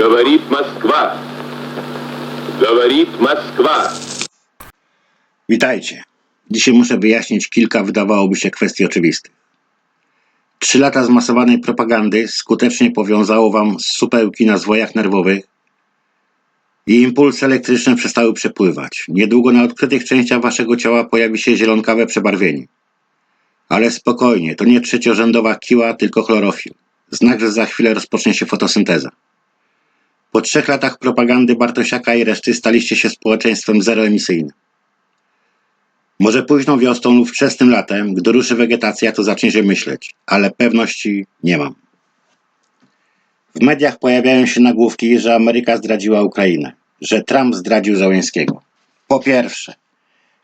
Говорит Москва. Говорит Москва. Witajcie. Dzisiaj muszę wyjaśnić kilka wydawałoby się kwestii oczywistych. Trzy lata zmasowanej propagandy skutecznie powiązało wam supełki na zwojach nerwowych i impulsy elektryczne przestały przepływać. Niedługo na odkrytych częściach waszego ciała pojawi się zielonkawe przebarwienie. Ale spokojnie, to nie trzeciorzędowa kiła, tylko chlorofil. Znak, że za chwilę rozpocznie się fotosynteza. Po trzech latach propagandy Bartosiaka i reszty staliście się społeczeństwem zeroemisyjnym. Może późną wiosną lub wczesnym latem, gdy ruszy wegetacja, to zaczniecie myśleć, ale pewności nie mam. W mediach pojawiają się nagłówki, że Ameryka zdradziła Ukrainę, że Trump zdradził Załęskiego. Po pierwsze,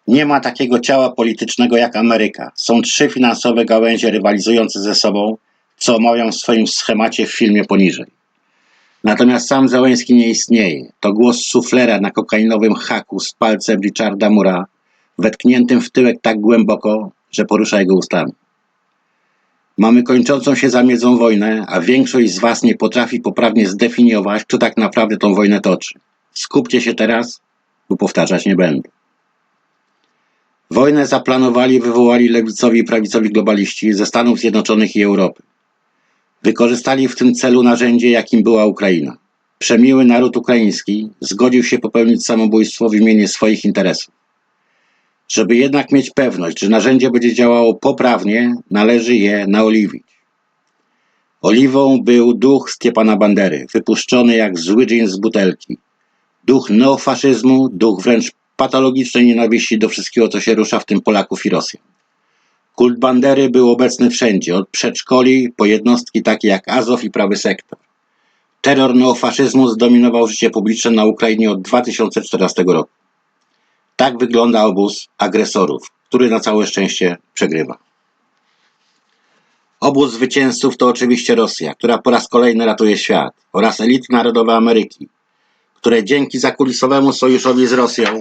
nie ma takiego ciała politycznego jak Ameryka. Są trzy finansowe gałęzie rywalizujące ze sobą, co omawiam w swoim schemacie w filmie poniżej. Natomiast sam Załęski nie istnieje. To głos suflera na kokainowym haku z palcem Richarda Mura, wetkniętym w tyłek tak głęboko, że porusza jego ustami. Mamy kończącą się zamiedzą wojnę, a większość z Was nie potrafi poprawnie zdefiniować, kto tak naprawdę tą wojnę toczy. Skupcie się teraz, bo powtarzać nie będę. Wojnę zaplanowali i wywołali lewicowi i prawicowi globaliści ze Stanów Zjednoczonych i Europy. Wykorzystali w tym celu narzędzie, jakim była Ukraina. Przemiły naród ukraiński zgodził się popełnić samobójstwo w imieniu swoich interesów. Żeby jednak mieć pewność, że narzędzie będzie działało poprawnie, należy je naoliwić. Oliwą był duch Stepana Bandery, wypuszczony jak zły dżin z butelki. Duch neofaszyzmu, duch wręcz patologicznej nienawiści do wszystkiego, co się rusza, w tym Polaków i Rosjan. Kult Bandery był obecny wszędzie, od przedszkoli po jednostki takie jak Azow i Prawy Sektor. Terror neofaszyzmu zdominował życie publiczne na Ukrainie od 2014 roku. Tak wygląda obóz agresorów, który na całe szczęście przegrywa. Obóz zwycięzców to oczywiście Rosja, która po raz kolejny ratuje świat, oraz elity narodowe Ameryki, które dzięki zakulisowemu sojuszowi z Rosją,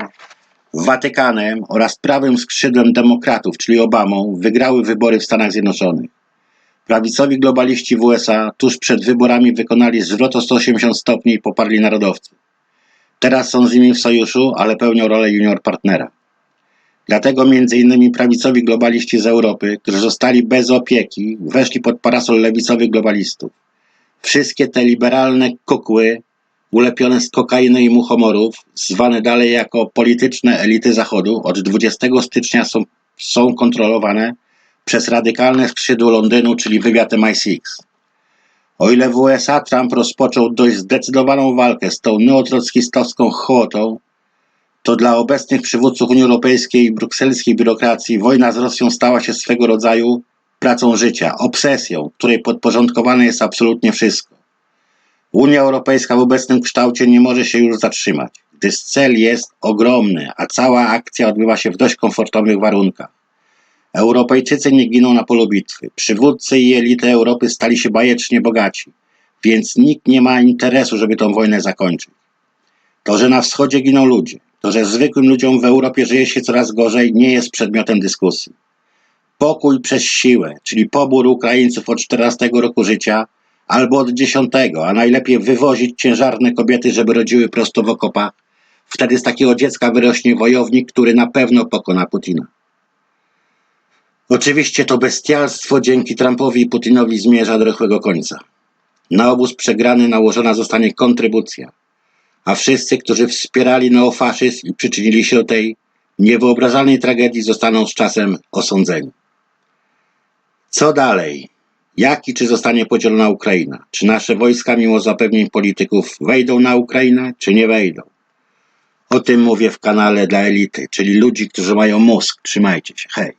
Watykanem oraz prawym skrzydłem demokratów, czyli Obamą, wygrały wybory w Stanach Zjednoczonych. Prawicowi globaliści w USA tuż przed wyborami wykonali zwrot o 180 stopni i poparli narodowców. Teraz są z nimi w sojuszu, ale pełnią rolę junior partnera. Dlatego innymi prawicowi globaliści z Europy, którzy zostali bez opieki, weszli pod parasol lewicowych globalistów. Wszystkie te liberalne kukły, ulepione z kokainy i muchomorów, zwane dalej jako polityczne elity Zachodu, od 20 stycznia są, są kontrolowane przez radykalne skrzydło Londynu, czyli wywiad MI6. O ile w USA Trump rozpoczął dość zdecydowaną walkę z tą neotrockistowską hołotą, to dla obecnych przywódców Unii Europejskiej i brukselskiej biurokracji wojna z Rosją stała się swego rodzaju pracą życia, obsesją, której podporządkowane jest absolutnie wszystko. Unia Europejska w obecnym kształcie nie może się już zatrzymać, gdyż cel jest ogromny, a cała akcja odbywa się w dość komfortowych warunkach. Europejczycy nie giną na polu bitwy. Przywódcy i elity Europy stali się bajecznie bogaci, więc nikt nie ma interesu, żeby tą wojnę zakończyć. To, że na wschodzie giną ludzie, to, że zwykłym ludziom w Europie żyje się coraz gorzej, nie jest przedmiotem dyskusji. Pokój przez siłę, czyli pobór Ukraińców od 14 roku życia albo od 10, a najlepiej wywozić ciężarne kobiety, żeby rodziły prosto w okopach. Wtedy z takiego dziecka wyrośnie wojownik, który na pewno pokona Putina. Oczywiście to bestialstwo dzięki Trumpowi i Putinowi zmierza do rychłego końca. Na obóz przegrany nałożona zostanie kontrybucja, a wszyscy, którzy wspierali neofaszyzm i przyczynili się do tej niewyobrażalnej tragedii, zostaną z czasem osądzeni. Co dalej? Jak i czy zostanie podzielona Ukraina? Czy nasze wojska, mimo zapewnień polityków, wejdą na Ukrainę, czy nie wejdą? O tym mówię w kanale dla elity, czyli ludzi, którzy mają mózg. Trzymajcie się. Hej.